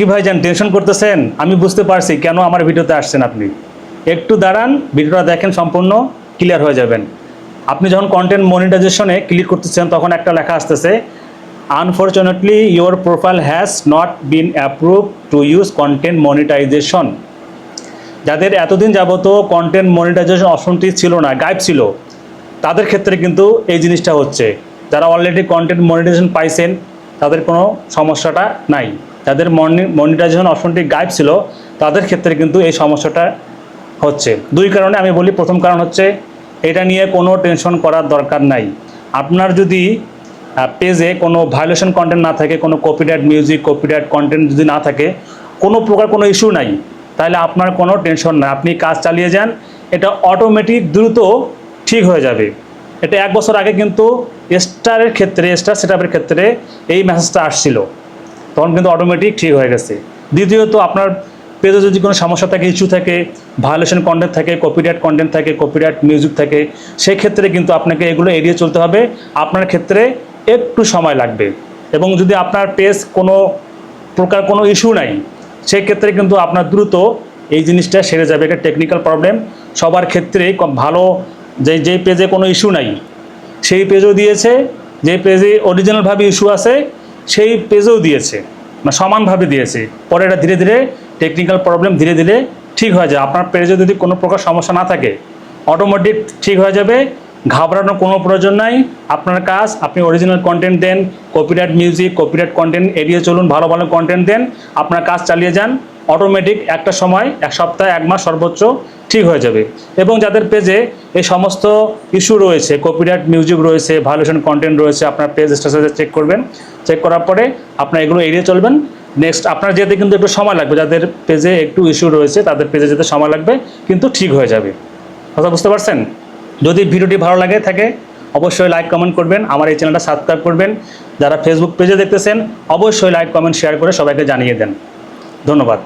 কি ভাইজান টেনশন করতেছেন? আমি বুঝতে পারছি কেন আমার ভিডিওতে আসছেন আপনি। একটু দাঁড়ান, ভিডিওটা দেখেন সম্পূর্ণ ক্লিয়ার হয়ে যাবেন। আপনি যখন কন্টেন্ট মনিটাইজেশনে ক্লিক করতেছেন, তখন একটা লেখা আসতেছে unfortunately your profile has not been approve to use content monetization যাদের এতদিন যাবত কন্টেন্ট মনিটাইজেশন অপশনটি ছিল না গাইব ছিল, তাদের ক্ষেত্রে কিন্তু এই জিনিসটা হচ্ছে। যারা অলরেডি কন্টেন্ট মনিটাইজেশন পাইছেন, তাদের কোনো সমস্যাটা নাই। যাদের মনিটাইজেশন অপশনটি গাইব ছিল, তাদের ক্ষেত্রে কিন্তু এই সমস্যাটা হচ্ছে। দুই কারণে আমি বলি, প্রথম কারণ হচ্ছে, এটা নিয়ে কোনো টেনশন করার দরকার নাই। আপনার যদি পেজে কোনো ভায়োলেশন কন্টেন্ট না থাকে, কোনো কপিরাইট মিউজিক কপিরাইট কন্টেন্ট যদি না থাকে, কোনো প্রকার কোনো ইস্যু নাই, তাহলে আপনার কোনো টেনশন নাই। আপনি কাজ চালিয়ে যান, এটা অটোমেটিক দ্রুত ঠিক হয়ে যাবে। এটা এক বছর আগে কিন্তু স্টারের ক্ষেত্রে স্টার সেটআপের ক্ষেত্রে এই মেসেজটা আসছিল। তখন কিন্তু অটোমেটিক ঠিক হয়ে গেছে। দ্বিতীয়ত, আপনার পেজে যদি কোনো সমস্যা থাকে ইস্যু থাকে ভায়োলেশন কন্টেন্ট থাকে কপিরাইট কন্টেন্ট থাকে কপিরাইট মিউজিক থাকে সেই ক্ষেত্রে কিন্তু আপনাকে এগুলো এড়িয়ে চলতে হবে। আপনার ক্ষেত্রে একটু সময় লাগবে। এবং যদি আপনার পেজ কোনো প্রকার কোনো ইস্যু নাই সেই ক্ষেত্রে কিন্তু আপনার দ্রুত এই জিনিসটা সেরে যাবে। এটা টেকনিক্যাল প্রবলেম সবার ক্ষেত্রে ভালো যে যেই পেজে কোনো ইস্যু নাই, সেই পেজও দিয়েছে। যে পেজে অরিজিনালভাবে ইস্যু আছে সেই পেজেও দিয়েছে মানে সমানভাবে দিয়েছে। পরে এটা ধীরে ধীরে টেকনিক্যাল প্রবলেম ধীরে ধীরে ঠিক হয়ে যায়। আপনার পেজে যদি কোনো প্রকার সমস্যা না থাকে অটোমেটিক ঠিক হয়ে যাবে, ঘাবড়ানোর কোনো প্রয়োজন নাই। আপনার কাজ, আপনি অরিজিনাল কন্টেন্ট দেন কপিরাইট মিউজিক কপিরাইট কন্টেন্ট এড়িয়ে চলুন, ভালো ভালো কন্টেন্ট দেন, আপনার কাজ চালিয়ে যান। অটোমেটিক একটা সময়, এক সপ্তাহ, এক মাস সর্বোচ্চ ঠিক হয়ে যাবে। এবং যাদের পেজে এই সমস্ত ইস্যু রয়েছে কপিরাইট মিউজিক রয়েছে ভায়োলেশন কন্টেন্ট রয়েছে, আপনার পেজ স্ট্যাটাসে চেক করবেন। চেক করার পরে আপনার এগুলো এড়িয়ে চলবেন। নেক্সট আপনার যেতে কিন্তু একটু সময় লাগবে। যাদের পেজে একটু ইস্যু রয়েছে, তাদের পেজে যেতে সময় লাগবে, কিন্তু ঠিক হয়ে যাবে। কথা বুঝতে পারছেন? যদি ভিডিওটি ভালো লাগে থাকে, অবশ্যই লাইক কমেন্ট করবেন। আমার এই চ্যানেলটা সাবস্ক্রাইব করবেন। যারা ফেসবুক পেজে দেখতেছেন, অবশ্যই লাইক কমেন্ট শেয়ার করে সবাইকে জানিয়ে দেন। ধন্যবাদ।